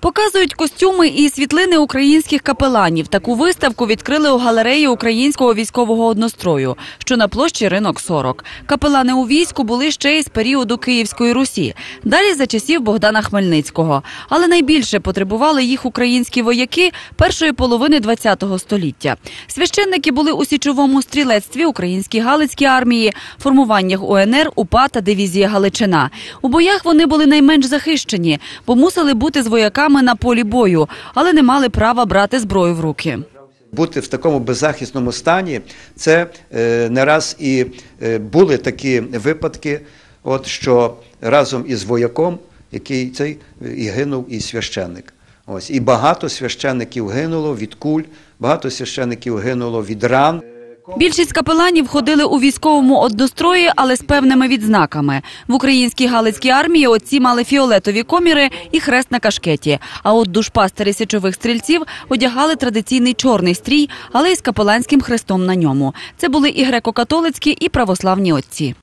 Показують костюми і світлини українських капеланів. Таку виставку відкрили у галереї українського військового однострою, що на площі ринок 40. Капелани у війську були ще й з періоду Київської Русі, далі за часів Богдана Хмельницького. Але найбільше потребували їх українські вояки першої половини ХХ століття. Священники були у січовому стрілецтві, українській галицькій армії, формуваннях УНР, УПА та дивізія Галичина. У боях вони були найменш захищені, бо мусили бути з вояками на полі бою, але не мали права брати зброю в руки. Бути в такому беззахисному стані, це е, не раз і е, були такі випадки, от що разом із вояком, який цей і гинув, і священник. Ось і багато священників гинуло від куль, багато священників гинуло від ран. Більшість капеланів ходили у військовому однострої, але з певними відзнаками. В українській галицькій армії отці мали фіолетові коміри і хрест на кашкеті. А от душпастери січових стрільців одягали традиційний чорний стрій, але й з капеланським хрестом на ньому. Це були і греко-католицькі, і православні отці.